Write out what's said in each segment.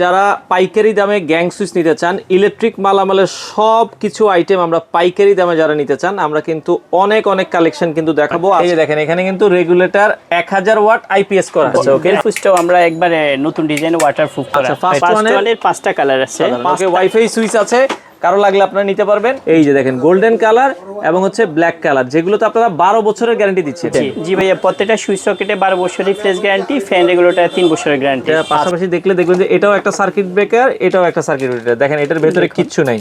যারা পাইকারি দামে গ্যাং সুইচ নিতে চান ইলেকট্রিক মালামালের সব কিছু আইটেম আমরা পাইকারি দামে যারা নিতে চান আমরা কিন্তু অনেক অনেক কালেকশন কিন্তু দেখাবো। এই যে দেখেন এখানে কিন্তু রেগুলেটর এক হাজার ওয়াট আইপিএস করা আছে ওকে সুইচটাও আমরা একবারে নতুন ডিজাইন ওয়াটারপ্রুফ করা আছে। ফার্স্ট ওয়ানের পাঁচটা কালার আছে। ওকে ওয়াইফাই সুইচ আছে। কারও লাগলে আপনারা নিতে পারবেন। এই যে দেখেন গোল্ডেন কালার এবং হচ্ছে ব্ল্যাক কালার যেগুলোতে আপনারা বারো বছরের গ্যারান্টি দিচ্ছেন। জি ভাইয়া প্রত্যেকটা সুইচ সকেটে বারো বছরের ফ্রেশ গ্যারান্টি ফ্যান রেগুলেটর তিন বছরের গ্যারান্টি পাশাপাশি দেখলে দেখবেন যে এটাও একটা সার্কিট ব্রেকার এটাও একটা সার্কিট ব্রেকার দেখেন এটার ভেতরে কিচ্ছু নাই।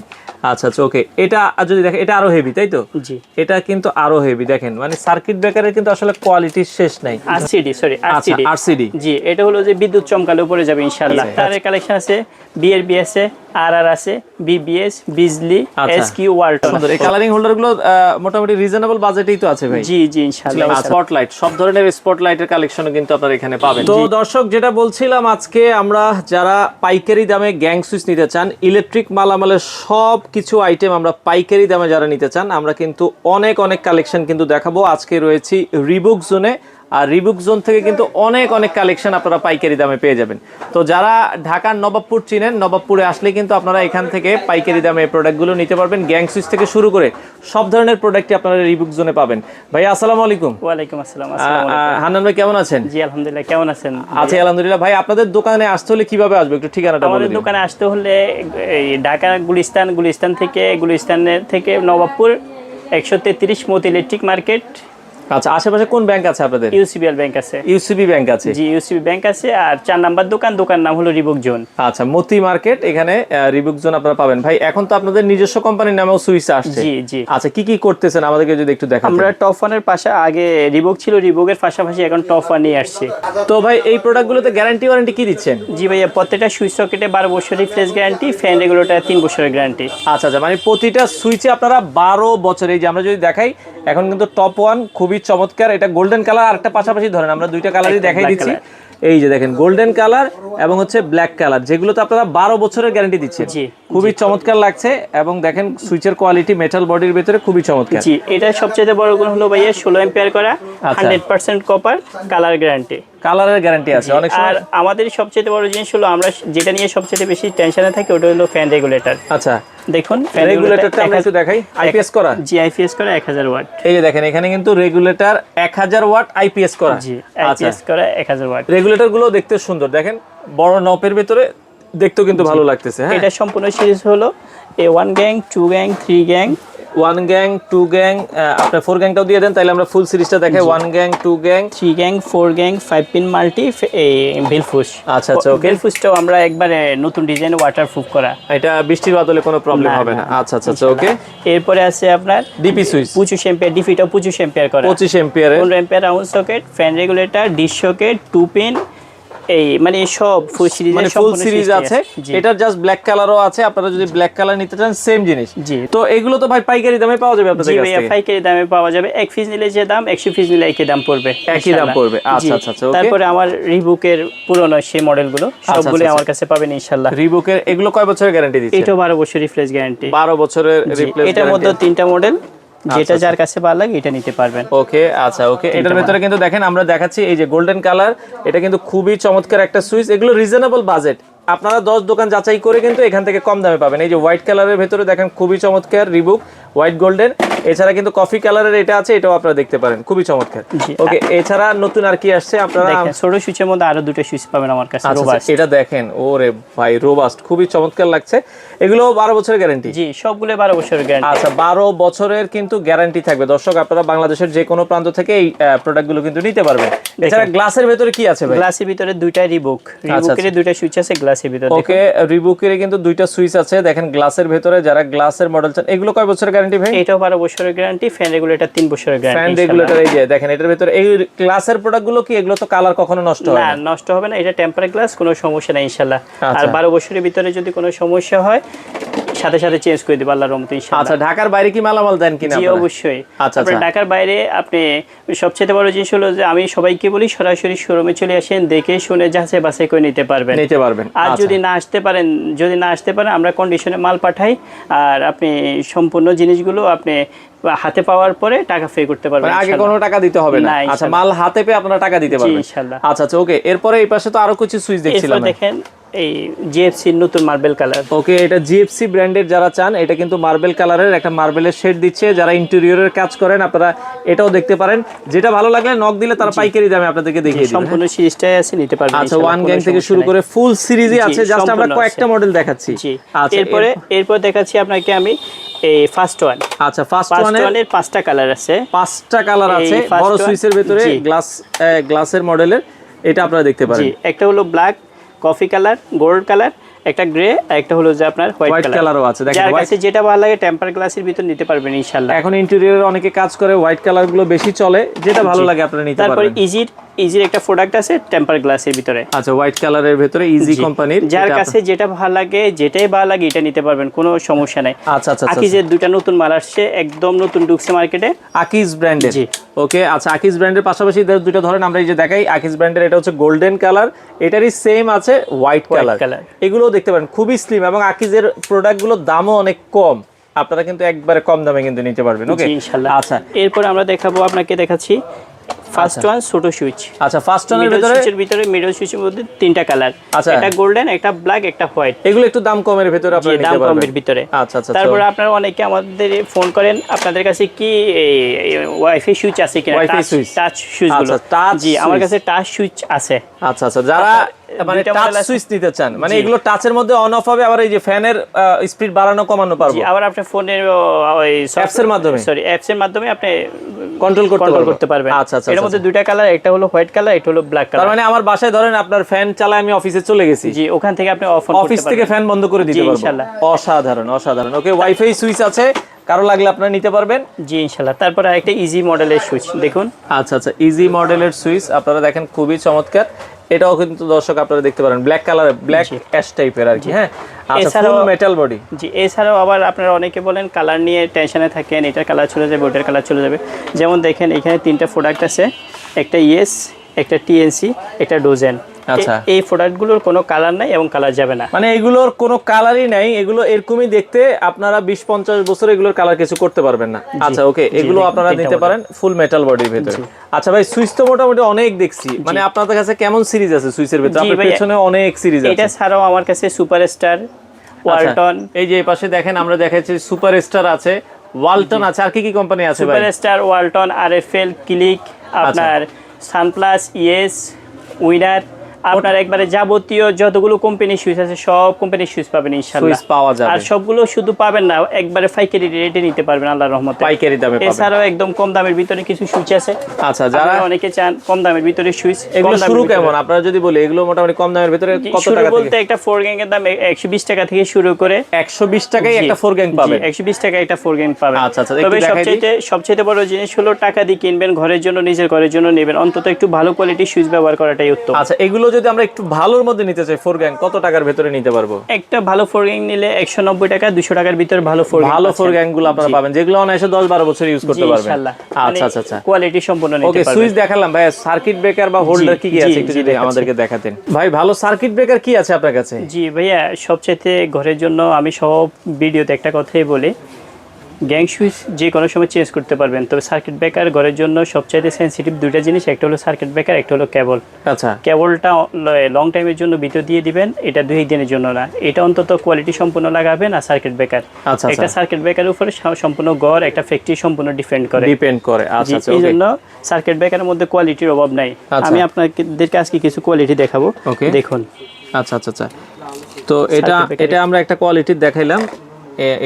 আচ্ছা আচ্ছা ওকে এটা যদি দেখেন এটা আরও হেভি তাই তো? জি। এটা কিন্তু আরও হেভি দেখেন। মানে সার্কিট ব্রেকারের কিন্তু আসলে কোয়ালিটি শেষ নাই। আরসিডি সরি আচ্ছা আরসিডি আরসিডি জি এটা হলো যে বিদ্যুৎ চমকালে উপরে যাবে ইনশাআল্লাহ। তার কালেকশন আছে বিআরবি আছে আর আর আছে বিবিএস বিজলি আচ্ছা। এস কিউ ওয়ালটন সুন্দর। এই কালারিং হোল্ডারগুলো আহ, মোটামুটি রিজনেবল বাজেটেই তো আছে ভাই। জি জি ইনশাআল্লাহ। স্পটলাইট সব ধরনের স্পটলাইটের কালেকশনও কিন্তু আপনারা এখানে পাবেন। তো দর্শক যেটা বলছিলাম আজকে আমরা যারা পাইকারি দামে গ্যাং সুইচ নিতে চান ইলেকট্রিক মালামালের সব কিছু আইটেম আমরা পাইকারি দামে যারা নিতে চান আমরা কিন্তু অনেক অনেক কালেকশন কিন্তু দেখাবো। আজকে রয়েছি রিবুক জোনে আর রিবুক জোন থেকে কিন্তু অনেক অনেক কালেকশন আপনারা পাইকারি দামে পেয়ে যাবেন। তো যারা ঢাকার নবাবপুর চিনেন নবাবপুরে আসলে কিন্তু আপনারা এখান থেকে পাইকারি দামে প্রোডাক্টগুলো নিতে পারবেন। গ্যাং সুইচ থেকে শুরু করে সব ধরনের প্রোডাক্টই আপনারা রিবুক জোনে পাবেন। ভাই আসসালামু আলাইকুম। ওয়ালাইকুম আসসালাম হান্নান ভাই কেমন আছেন? জি আলহামদুলিল্লাহ কেমন আছেন? আছি আলহামদুলিল্লাহ। ভাই আপনাদের দোকানে আসতে হলে কীভাবে আসবে? একটু ঠিকানাটা আমাদের দোকানে আসতে হলে এই ঢাকা গুলিস্তান গুলিস্তান থেকে গুলিস্তানের থেকে নবাবপুর একশো তেত্রিশ মত ইলেকট্রিক মার্কেট। আচ্ছা আশেপাশে কোন ব্যাংক আছে আপনাদের? ইউসিবিএল ব্যাংক আছে। ইউসিবি ব্যাংক আছে। জি ইউসিবি ব্যাংক আছে আর চার নাম্বার দোকান দোকান নাম হলো রিবুক জোন আচ্ছা মতি মার্কেট এখানে রিবুক জোন আপনারা পাবেন। ভাই এখন তো আপনাদের নিজস্ব কোম্পানির নামেও সুইচ আসছে। জি জি। আচ্ছা কি কি করতেছেন? আমাদেরকে যদি একটু দেখান আমরা টপ ওয়ানের পাশে আগে রিবুক ছিল রিবুকের পাশাপাশি এখন টপ ওয়ান নিয়ে আসছি। তো ভাই এই প্রোডাক্টগুলোতে গ্যারান্টি ওয়ারেন্টি কি দিচ্ছেন? জি ভাইয়া প্রত্যেকটা সুইচ সকেটে বারো বছরের ফ্রেশ গ্যারান্টি ফ্যান রেগুলেটর তিন বছরের গ্যারান্টি আচ্ছা আচ্ছা মানে প্রতিটা সুইচে আপনারা বারো বছর এই যে আমরা যদি দেখাই এখন কিন্তু টপ ওয়ান খুবই চমৎকার। এটা গোল্ডেন কালার আর একটা পাশাপাশি ধরেন আমরা দুইটা কালারই দেখাই দিচ্ছি। এই যে দেখেন গোল্ডেন কালার এবং হচ্ছে ব্ল্যাক কালার যেগুলো তো আপনারা বারো বছরের গ্যারান্টি দিচ্ছেন। খুবই চমৎকার লাগছে এবং দেখেন সুইচের কোয়ালিটি মেটাল বডির ভেতরে খুবই চমৎকার। জি এটা সবচেয়ে বড় গুণ হলো ভাইয়া ষোলো এম্পিয়ার করা। Hundred percent copper colour guarantee কালারের গ্যারান্টি আছে। অনেক আর সময় আমাদের সবচেয়ে বড় জিনিস হলো আমরা যেটা নিয়ে সবচেয়ে বেশি টেনশনে থাকি ওটা হলো ফ্যান রেগুলেটর আচ্ছা। দেখুন ফ্যান রেগুলেটরটা আমরা একটু দেখাই। আইপিএস করা? জিআইপিএস করে এক হাজার ওয়াট এই যে দেখেন এখানে কিন্তু রেগুলেটর এক হাজার ওয়াট আইপিএস করা। জি আচ্ছা। আইপিএস করে এক হাজার ওয়াট রেগুলেটরগুলো দেখতে সুন্দর। দেখেন বড় নপের ভিতরে দেখতেও কিন্তু ভালো লাগতেছে হ্যাঁ? এটা সম্পূর্ণ সিরিজ হলো এ one gang two gang three gang one gang two gang আপনার ফোর গ্যাংটাও দিয়ে দেন তাহলে আমরা ফুল সিরিজটা দেখাই। One gang two gang three gang four gang five pin multi বেলফুস আচ্ছা আচ্ছা ওকে বেলফুসটাও আমরা একবারে নতুন ডিজাইন ওয়াটারপ্রুফ করা। এটা বৃষ্টির বাদলে কোনো প্রবলেম হবে না। আচ্ছা আচ্ছা আচ্ছা ওকে এরপরে আছে আপনার ডিপি সুইচ পঁচিশ এম্পিয়ার ডিফিটাও পঁচিশ এম্পিয়ার করা। পঁচিশ এম্পিয়ারের পনেরো ampere round socket fan regulator dish socket two pin এই মানে সব ফুল সিরিজ মানে ফুল সিরিজ আছে। এটার জাস্ট ব্ল্যাক কালারও আছে আপনারা যদি ব্ল্যাক কালার নিতে চান সেম জিনিস। জি। তো এগুলো তো ভাই পাইকারি দামে পাওয়া যাবে আপনাদের জি কাছ পাইকারি দামে পাওয়া যাবে। এক পিস নিলে যে দাম একশো পিস নিলে একই দাম পড়বে একই দাম পড়বে। আচ্ছা, আচ্ছা, আচ্ছা, তারপরে আমার রিবুকের পুরনো সেই মডেলগুলো সবগুলো আচ্ছা, আমার কাছে পাবেন ইনশাল্লাহ রিবুকের এগুলো কয় বছরের গ্যারান্টি দিচ্ছে? এটাও বারো বছর রিফ্রেশ গ্যারান্টি বারো বছরের রিপ্লেস এটার মধ্যে তিনটা মডেল যেটা আচ্ছা, যার কাছে ভালো লাগে এটা নিতে পারবেন। ওকে আচ্ছা ওকে। এটার ভিতরে কিন্তু দেখেন আমরা দেখাচ্ছি এই যে গোল্ডেন কালার এটা কিন্তু খুবই চমৎকার একটা সুইচ। এগুলো রিজনেবল বাজেট আপনারা দশ দোকান যাচাই করে কিন্তু এখান থেকে কম দামে পাবেন। এই যে হোয়াইট কালারের ভেতরে দেখেন খুবই চমৎকার রিবুক হোয়াইট গোল্ডেন এছাড়া কিন্তু কফি কালারের এটা আছে এটাও আপনারা দেখতে পারেন। খুবই চমৎকার। ওকে এছাড়া নতুন আর কি আসছে? আপনারা ছোট সুইচের মধ্যে আরও দুটো সুইচ পাবেন আমার কাছে আচ্ছা, robust। আচ্ছা, এটা দেখেন ওরে ভাই রোবাস্ট খুবই চমৎকার লাগছে। এগুলো বারো বছরের গ্যারান্টি জি সবগুলো বারো বছরের গ্যারান্টি আচ্ছা বারো বছরের কিন্তু গ্যারান্টি থাকবে। দর্শক আপনারা বাংলাদেশের যে কোনো প্রান্ত থেকে এই প্রোডাক্টগুলো কিন্তু নিতে পারবেন। এছাড়া গ্লাসের ভেতরে কি আছে ভাই? গ্লাসের ভিতরে দুইটা রিবুক আচ্ছা, রিবুকের দুইটা সুইচ আছে গ্লাসের ভিতরে ওকে রিবুকের কিন্তু দুইটা সুইচ আছে। দেখেন গ্লাসের ভিতরে যারা গ্লাসের মডেল চান এগুলো কয় বছরের গ্যারান্টি ভাই? এটাও বারো বছরের গ্যারান্টি ফ্যান রেগুলেটর তিন বছরের গ্যারান্টি ফ্যান রেগুলেটর এই যে দেখেন এটার ভিতরে এই গ্লাসের প্রোডাক্টগুলো কি? এগুলো তো কালার কখনো নষ্ট হয় না। নষ্ট হবে না এটা টেম্পার গ্লাস কোনো সমস্যা নাই ইনশাল্লাহ আর আচ্ছা। বারো বছরের ভিতরে যদি কোনো সমস্যা হয় সাথে সাথে চেঞ্জ করে দিব আল্লাহর রহমতে ইনশাআল্লাহ। আচ্ছা ঢাকার বাইরে কি মালামাল দেন কিনা জি অবশ্যই। আচ্ছা, আচ্ছা। ঢাকার বাইরে আপনি সবচেয়ে বড় জিনিস হলো যে আমি সবাইকে বলি সরাসরি শোরুমে চলে আসেন দেখে শুনে যাচাই বাছাই করে নিতে পারবেন। নিতে পারবেন। আর আচ্ছা। যদি না আসতে পারেন যদি না আসতে পারেন আমরা কন্ডিশনে মাল পাঠাই আর আপনি সম্পূর্ণ জিনিসগুলো আপনি হাতে পাওয়ার পরে টাকা পে করতে পারবেন মানে আগে কোনো টাকা দিতে হবে না। আচ্ছা মাল হাতে পেয়ে আপনারা টাকা দিতে পারবেন। ইনশাল্লাহ। আচ্ছা আচ্ছা ওকে এরপরে এই পাশে তো আরও কিছু সুইচ দেখছিলাম দেখেন এই জিএফসির নতুন মার্বেল কালার ওকে এটা জিএফসি ব্র্যান্ডের যারা চান এটা কিন্তু মার্বেল কালারের একটা মার্বেলের শেড দিচ্ছে। যারা ইন্টেরিয়রের কাজ করেন আপনারা এটাও দেখতে পারেন। যেটা ভালো লাগলে নক দিলে তারা পাইকারি দামে আপনাদেরকে দেখিয়ে দিবে। সম্পূর্ণ সিরিজটাই আছে নিতে পারবেন আচ্ছা ওয়ান গ্যাং থেকে শুরু করে ফুল সিরিজই আছে জাস্ট আমরা কয়েকটা মডেল দেখাচ্ছি। আচ্ছা এরপরে এরপর দেখাচ্ছি আপনাকে আমি এই ফার্স্ট ওয়ান আচ্ছা ফার্স্ট ওয়ানের পাঁচটা কালার আছে। পাঁচটা কালার আছে বড় সুইচের ভেতরে গ্লাস গ্লাসের মডেলের এটা আপনারা দেখতে পারেন। একটা হলো black coffee colour gold colour একটা গ্রে আর একটা হলো যে আপনার হোয়াইট হোয়াইট কালার কালারও আছে। দেখেন যার কাছে যেটা ভালো লাগে টেম্পার গ্লাসের ভিতর নিতে পারবেন ইনশাআল্লাহ। এখন ইন্টেরিয়রে অনেকে কাজ করে হোয়াইট কালারগুলো বেশি চলে যেটা ভালো লাগে আপনারা নিতে তারপরে পারবেন। ইজির ইজির একটা প্রোডাক্ট আছে টেম্পার গ্লাসের ভিতরে। আচ্ছা হোয়াইট কালারের ভিতরে ইজি। কোম্পানির যার কাছে যেটা ভালো লাগে যেটাই ভালো লাগে এটা নিতে পারবেন কোনো সমস্যা নাই। আচ্ছা আচ্ছা আচ্ছা আকিজের দুটা নতুন মাল আসছে একদম নতুন ঢুকছে মার্কেটে আকিজ ব্র্যান্ডের জি। ওকে আচ্ছা আকিজ ব্র্যান্ডের পাশাপাশি দুটো ধরেন আমরা এই যে দেখাই আকিজ ব্র্যান্ডের এটা হচ্ছে গোল্ডেন কালার এটারই সেম আছে হোয়াইট কালার। এগুলোও দেখতে পারেন খুবই স্লিম এবং আকিজের প্রোডাক্টগুলোর দামও অনেক কম। আপনারা কিন্তু একবারে কম দামে কিন্তু নিতে পারবেন ওকে ইনশাআল্লাহ আচ্ছা। এরপর আমরা দেখাবো আপনাকে দেখাচ্ছি ফার্স্ট ওয়ান ছোট সুইচ আচ্ছা ফার্স্ট ওয়ানের ভিতরে সুইচের ভিতরে মিডল সুইচের মধ্যে তিনটা কালার আচ্ছা। একটা গোল্ডেন একটা ব্ল্যাক একটা হোয়াইট এগুলো একটু দাম কমের ভেতরে আপনারা দাম নিতে পারবেন। কমের ভিতরে। আচ্ছা আচ্ছা তারপরে আপনারা অনেকে আমাদের ফোন করেন আপনাদের কাছে কি ওয়াইফাই সুইচ আছে কিনা? টাচ সুইচ টাচ সুইচ আচ্ছা, touch জি আমার কাছে টাচ সুইচ আছে। আচ্ছা আচ্ছা যারা মানে টাচ সুইচ নিতে চান। মানে এগুলো টাচের মধ্যে অন অফ হবে আবার এই যে ফ্যানের স্পিড বাড়ানো কমানো পারব। আবার আপনার ফোনের ওই Apps এর মাধ্যমে? সরি অ্যাপস এর মাধ্যমে আপনি কন্ট্রোল করতে কন্ট্রোল করতে পারবেন। আচ্ছা আচ্ছা এর আচ্ছা, মধ্যে দুইটা কালার একটা হলো হোয়াইট কালার একটা হলো ব্ল্যাক কালার মানে আমার বাসায় ধরেন আপনার ফ্যান চালায় আমি অফিসে চলে গেছি। জি ওখান থেকে আপনি অফ অফিস থেকে ফ্যান বন্ধ করে দিতে জি, পারব। অসাধারণ অসাধারণ। ওকে ওয়াইফাই সুইচ আছে কারও লাগলে আপনারা নিতে পারবেন। জি ইনশাআল্লাহ তারপরে একটা ইজি মডেলের সুইচ দেখুন। আচ্ছা আচ্ছা ইজি মডেলের সুইচ আপনারা দেখেন খুবই চমৎকার। এটাও কিন্তু দর্শক আপনারা দেখতে পারেন। ব্ল্যাক কালার ব্ল্যাক অ্যাশ টাইপের আর কি হ্যাঁ? আচ্ছা এছাড়াও- মেটাল বডি জি এছাড়াও আবার আপনারা অনেকে বলেন কালার নিয়ে টেনশনে থাকেন এটার কালার চলে যাবে ওটার কালার চলে যাবে। যেমন দেখেন এখানে তিনটা প্রোডাক্ট আছে একটা ইয়েস একটা টিএনসি একটা ডোজেন আচ্ছা। এই প্রোডাক্টগুলোর কোনো কালার নাই এবং কালার যাবে না। মানে এগুলোর কোনো কালারই নাই এগুলো এরকমই দেখতে আপনারা বিশ পঞ্চাশ বছর এগুলোর কালার কিছু করতে পারবেন না। আচ্ছা ওকে এগুলো আপনারা নিতে পারেন ফুল মেটাল বডির ভেতরে। আচ্ছা ভাই সুইচ তো মোটামুটি অনেক দেখছি। মানে আপনাদের কাছে কেমন সিরিজ আছে সুইচের ভেতরে? আপনার পেছনে অনেক সিরিজ আছে। এটা ছাড়াও আমার কাছে সুপারস্টার আচ্ছা, ওয়ালটন এই যে এই পাশে দেখেন আমরা দেখাচ্ছি সুপার স্টার আছে ওয়ালটন আছে। আর কি কি কোম্পানি আছে ভাই? সুপারস্টার ওয়ালটন আরএফএল ক্লিক আপনার সানপ্লাস ইয়েস উইনার আপনার একবারে যাবতীয় যতগুলো কোম্পানির সুইচ আছে সব কোম্পানির সুইচ পাবেন ইনশাআল্লাহ। সুইচ পাওয়া যাবে। আর সবগুলো শুধু পাবেন না একবারে পাইকারি রেটে নিতে পারবেন আল্লাহর রহমতে। পাইকারি দামে পাবেন। এছাড়াও একদম কম দামের ভিতরে কিছু সুইচ আছে। আচ্ছা যারা অনেকে চান কম দামের ভিতরে সুইচ এগুলো শুরু কেমন? আপনারা যদি বলি এগুলো মোটামুটি কম দামের ভিতরে কত টাকা বলতে একটা ফোর গ্যাং এর দাম একশো বিশ টাকা থেকে শুরু করে। একশো বিশ টাকায় একটা ফোর গ্যাং পাবেন। একশো বিশ টাকা একটা ফোর গ্যাং পাবেন। আচ্ছা, আচ্ছা, তবে সবচেয়ে সবচেয়ে বড় জিনিস হলো টাকা দিয়ে কিনবেন ঘরের জন্য নিজের ঘরের জন্য নেবেন। অন্তত একটু ভালো কোয়ালিটির সুইচ ব্যবহার করাটাই উত্তম। আচ্ছা এগুলো যদি আমরা একটু ভালোর মধ্যে নিতে চাই ফোর গ্যাং কত টাকার ভেতরে নিতে পারব? একটা ভালো ফোর গ্যাং নিলে একশো নব্বই টাকা দুশো টাকার ভিতরে ভালো ফোর ভালো ফোর গ্যাংগুলো আপনারা পাবেন যেগুলো অনায়াসে দশ বারো বছর ইউজ করতে পারবেন। আচ্ছা আচ্ছা আচ্ছা। কোয়ালিটি সম্পূর্ণ ওকে সুইচ দেখালাম ভাই সার্কিট ব্রেকার বা হোল্ডার কি কি আছে একটু যদি আমাদেরকে দেখাতেন। ভাই ভালো সার্কিট ব্রেকার কি আছে আপনার কাছে? জি ভাইয়া সবচেয়ে ঘরের জন্য আমি সব ভিডিওতে একটা কথাই বলি। গ্যাং সুইচ যে কোনো সময় চেঞ্জ করতে পারবেন। তবে সার্কিট ব্রেকার ঘরের জন্য সবচাইতে সেন্সিটিভ দুইটা জিনিস একটা হলো সার্কিট ব্রেকার একটা হলো কেবল। আচ্ছা। কেবলটা লং টাইমের জন্য ভিতর দিয়ে দিবেন এটা দুই দিনের জন্য না। এটা অন্তত কোয়ালিটি সম্পূর্ণ লাগাবেন আর সার্কিট ব্রেকার। আচ্ছা একটা আচ্ছা সার্কিট ব্রেকারের উপরে সম্পূর্ণ গড় একটা ফ্যাক্টরি সম্পূর্ণ ডিপেন্ড করে। ডিপেন্ড করে। আচ্ছা আচ্ছা এই জন্য সার্কিট ব্রেকারের মধ্যে কোয়ালিটির অভাব নাই। আচ্ছা। আমি আপনাদেরকে আজকে কিছু কোয়ালিটি দেখাবো. দেখুন। আচ্ছা আচ্ছা আচ্ছা। তো এটা এটা আমরা একটা কোয়ালিটির দেখাইলাম।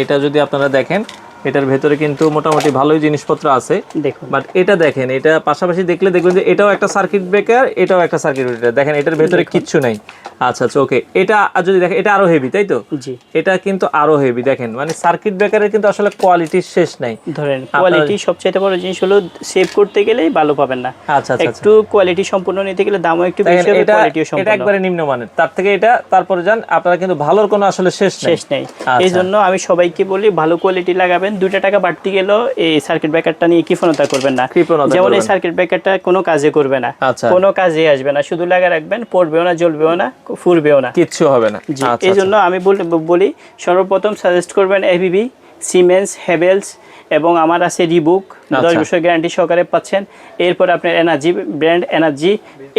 এটা যদি আপনারা দেখেন এটার ভেতরে কিন্তু মোটামুটি ভালোই জিনিসপত্র আছে। দেখুন। বাট এটা দেখেন এটা পাশাপাশি দেখলে দেখবেন যে এটাও একটা সার্কিট ব্রেকার এটাও একটা সার্কিট ব্রেকার দেখেন এটার ভেতরে কিচ্ছু নাই। আচ্ছা আচ্ছা ওকে এটা যদি দেখেন এটা আরও হেভি তাই তো? জি। এটা কিন্তু আরও হেভি দেখেন। মানে সার্কিট ব্রেকারের কিন্তু আসলে কোয়ালিটির শেষ নাই। ধরেন কোয়ালিটি সবচেয়ে বড় জিনিস হলো সেভ করতে গেলেই ভালো পাবেন না। আচ্ছা আচ্ছা আচ্ছা। একটু কোয়ালিটি সম্পূর্ণ নিতে গেলে দামও একটু বেশি হবে কোয়ালিটিও এটা একবারে নিম্নমানের। তার থেকে এটা তারপরে যান আপনারা কিন্তু ভালোর কোনো আসলে শেষ নেই। শেষ নেই। আচ্ছা। এই জন্য আমি সবাইকে বলি ভালো কোয়ালিটি লাগাবেন। দুইটা টাকা বাড়তি গেলেও এই সার্কিট ব্রেকারটা নিয়ে কৃপণতা করবেন না। কৃপণতা যেমন এই। সার্কিট ব্রেকারটা কোনো কাজে করবে না। আচ্ছা। কোনো কাজে আসবে না। শুধু লাগা রাখবেন পড়বেও না জ্বলবেও না। ফুরবেও না। কিচ্ছু হবে না। আচ্ছা এই জন্য আমি বল- বলি সর্বপ্রথম সাজেস্ট করবেন এবিবি সিমেন্স হেভেলস এবং আমার আছে রিবুক দশ আচ্ছা। বছর গ্যারান্টি সহকারে পাচ্ছেন। এরপর আপনার এনার্জি ব্র্যান্ড এনার্জি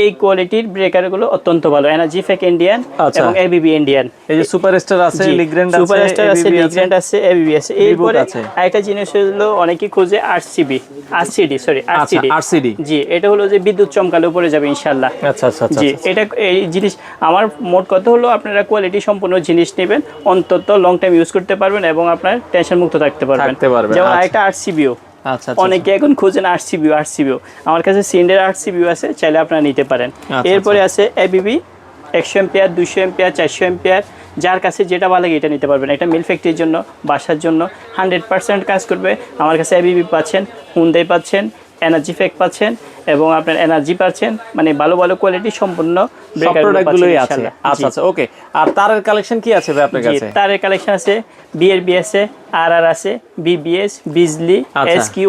এই কোয়ালিটির ব্রেকারগুলো অত্যন্ত ভালো। এনার্জি ফেক ইন্ডিয়ান আচ্ছা। এবং এবিবি ইন্ডিয়ান এই যে সুপারস্টার আছে লিগ্র্যান্ড আছে সুপারস্টার আছে লিগ্র্যান্ড আছে। এবিবি আছে এরপরে আছে। আরেকটা জিনিস হলো অনেকে খোঁজে আরসিবি আরসিডি সরি আচ্ছা আরসিডি আরসিডি জি এটা হলো যে বিদ্যুৎ চমকালে উপরে যাবে ইনশাল্লাহ আচ্ছা আচ্ছা আচ্ছা জি এটা এই জিনিস আমার মোট কথা হলো আপনারা কোয়ালিটি সম্পূর্ণ জিনিস নেবেন অন্তত লং টাইম ইউজ করতে পারবেন এবং আপনার টেনশন মুক্ত থাকতে পারবেন। যেমন আচ্ছা। আরেকটা আরসিবিও আচ্ছা আচ্ছা অনেকে এখন খোঁজেন আরসিবিও আরসিবিও আমার কাছে সিন্ডের আরসিবিও আছে চাইলে আপনারা নিতে পারেন। আচ্ছা, এরপরে আছে এবিবি একশো এম্পিয়ার দুশো এম্পিয়ার চারশো এম্পিয়ার যার কাছে যেটা ভালো লাগে এটা নিতে পারবেন। এটা মিল ফ্যাক্টরির জন্য বাসার জন্য। হান্ড্রেড পার্সেন্ট কাজ করবে। আমার কাছে এবিবি পাচ্ছেন হুন্দাই পাচ্ছেন এনার্জি ফ্যাক পাচ্ছেন। এবং আপনার এনার্জি পাচ্ছেন মানে ভালো ভালো কোয়ালিটি সম্পূর্ণ প্রোডাক্টগুলোই আছে। আচ্ছা আচ্ছা ওকে আর তারের কালেকশন কি আছে ভাই আপনার কাছে? তারের কালেকশন আছে বিআরবি আছে আর আর আছে বিবিএস বিজলি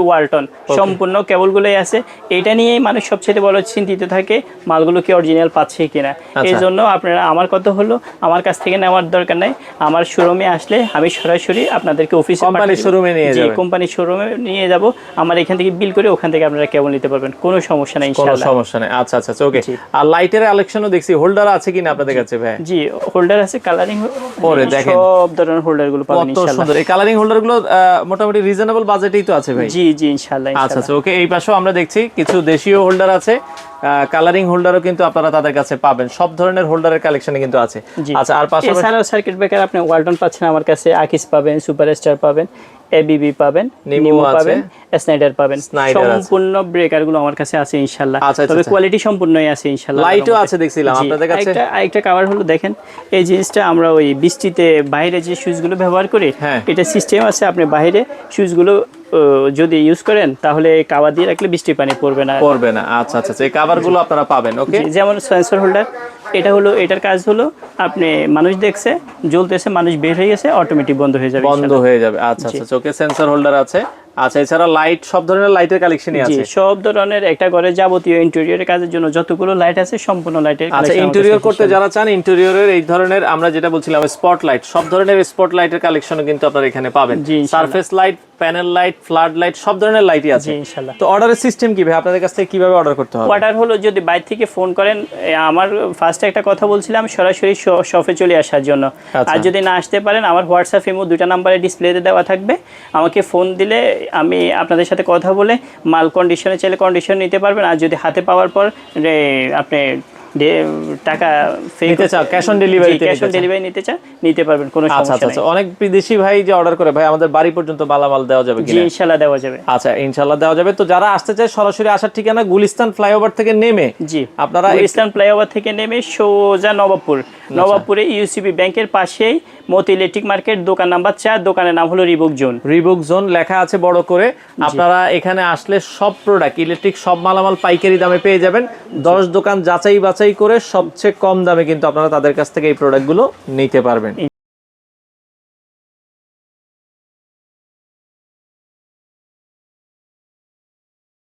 ওয়ালটন সম্পূর্ণ কেবলগুলোই আছে। এটা মানুষ সবচেয়ে বড় চিন্তিত থাকে মালগুলো কি অরিজিনাল পাচ্ছে কিনা। এই আচ্ছা। জন্য আপনারা আমার কথা হলো আমার কাছ থেকে নেওয়ার দরকার নাই। আমার শোরুমে আসলে আমি সরাসরি আপনাদেরকে অফিসে Company showroom-এ নিয়ে যাবেন। কোম্পানি শোরুমে নিয়ে যাব। আমার এখান থেকে বিল করে ওখান থেকে আপনারা কেবল নিতে পারবেন। কোনো সমস্যা নেই কোনো সমস্যা নেই। আচ্ছা আচ্ছা ওকে আর লাইটের কালেকশনও দেখছি হোল্ডার আছে কিনা আপনাদের কাছে ভাই? জি হোল্ডার আছে কালারিং ওরে, দেখেন। সব ধরনের হোল্ডারগুলো পাবেন কত ইনশাআল্লাহ। সুন্দর। এই কালারিং হোল্ডারগুলো মোটামুটি রিজনেবল বাজেটেই তো আছে ভাই। জি জি ইনশাআল্লাহ আচ্ছা আচ্ছা ওকে এই পাশেও আমরা দেখছি কিছু দেশীয় হোল্ডার আছে। কালারিং হোল্ডারও কিন্তু আপনারা তাদের কাছে পাবেন। সব ধরনের হোল্ডারের কালেকশনে কিন্তু আছে। আচ্ছা আর পাশাপাশি এছাড়াও সার্কিট ব্রেকার আপনি ওয়ালটন পাচ্ছেন আমার কাছে আকিস পাবেন সুপারস্টার পাবেন। এবিবি পাবেন নিমো পাবেন স্নাইডার পাবেন। সম্পূর্ণ ব্রেকারগুলো আমার কাছে আছে ইনশাআল্লাহ আচ্ছা, আচ্ছা, তবে আচ্ছা। কোয়ালিটি সম্পূর্ণই আছে ইনশাআল্লাহ লাইটও আছে দেখছিলাম আপনাদের কাছে। আরেকটা আরেকটা কাভার হলো দেখেন এই জিনিসটা আমরা ওই বৃষ্টিতে বাইরে যে শুজগুলো ব্যবহার করি হ্যাঁ। এটা সিস্টেম আছে আপনি বাইরে শুজগুলো যদি ইউজ করেন তাহলে কাভার দিয়ে রাখলে বৃষ্টি পানি পড়বে না। পড়বে না। আচ্ছা আচ্ছা আচ্ছা, এই কাভারগুলো আপনারা পাবেন ওকে যেমন সেন্সর হোল্ডার এটা হলো এটার কাজ হলো আপনি মানুষ দেখছে জ্বলতেছে মানুষ বের হয়ে গেছে অটোমেটিক বন্ধ হয়ে যাবে বন্ধ হয়ে যাবে। আচ্ছা আচ্ছা চোখে সেন্সর হোল্ডার আছে। আচ্ছা এছাড়া লাইট সব ধরনের লাইটের কালেকশনই আছে। সব ধরনের একটা ঘরে যাবতীয় ইন্টেরিয়রের কাজের জন্য যতগুলো লাইট আছে সম্পূর্ণ লাইটের আচ্ছা ইন্টেরিয়র করতে যারা চান ইন্টেরিয়রের এই ধরনের আমরা যেটা বলছিলাম স্পট লাইট সব ধরনের স্পট লাইটের কালেকশনও কিন্তু আপনারা এখানে পাবেন। Surface light panel light flood light সব ধরনের লাইটই আছে। জি ইনশাল্লাহ। তো অর্ডারের সিস্টেম কি ভাই? আপনাদের কাছ থেকে কীভাবে অর্ডার করতে হবে? অর্ডার হলো যদি বাইরে থেকে ফোন করেন আমার ফার্স্টে একটা কথা বলছিলাম সরাসরি শপে চলে আসার জন্য। আচ্ছা। আর যদি না আসতে পারেন আমার হোয়াটসঅ্যাপ ইমো দুইটা নাম্বারে ডিসপ্লেতে দেওয়া থাকবে। আমাকে ফোন দিলে আমি আপনাদের সাথে কথা বলে মাল কন্ডিশনে চাইলে কন্ডিশন নিতে পারবেন। আর যদি হাতে পাওয়ার পর আপনি টাকা নিতে চাও, on delivery তে ক্যাশ অন। ডেলিভারি নিতে চান নিতে পারবেন কোনো আচ্ছা সমস্যা আচ্ছা আচ্ছা। অনেক বিদেশি ভাই যে অর্ডার করে ভাই আমাদের বাড়ি পর্যন্ত মালামাল দেওয়া যাবে কিনা? ইনশাল্লাহ দেওয়া যাবে। আচ্ছা ইনশাল্লাহ দেওয়া যাবে। তো যারা আসতে চায় সরাসরি আসার ঠিকানা গুলিস্তান ফ্লাইওভার থেকে নেমে জি আপনারা ইসলাম ফ্লাইওভার থেকে নেমে সোজা নবাবপুর। নবাবপুরে ইউসিবি ব্যাংকের পাশেই মতি ইলেকট্রিক মার্কেট দোকান নাম্বার চার দোকানের নাম হলো রিবুক জোন। রিবুক জোন লেখা আছে বড় করে। আপনারা এখানে আসলে সব প্রোডাক্ট ইলেকট্রিক সব মালামাল পাইকারি দামে পেয়ে যাবেন। দশ দোকান যাচাই বাছাই করে সবচেয়ে কম দামে কিন্তু আপনারা তাদের কাছ থেকে এই প্রোডাক্টগুলো নিতে পারবেন।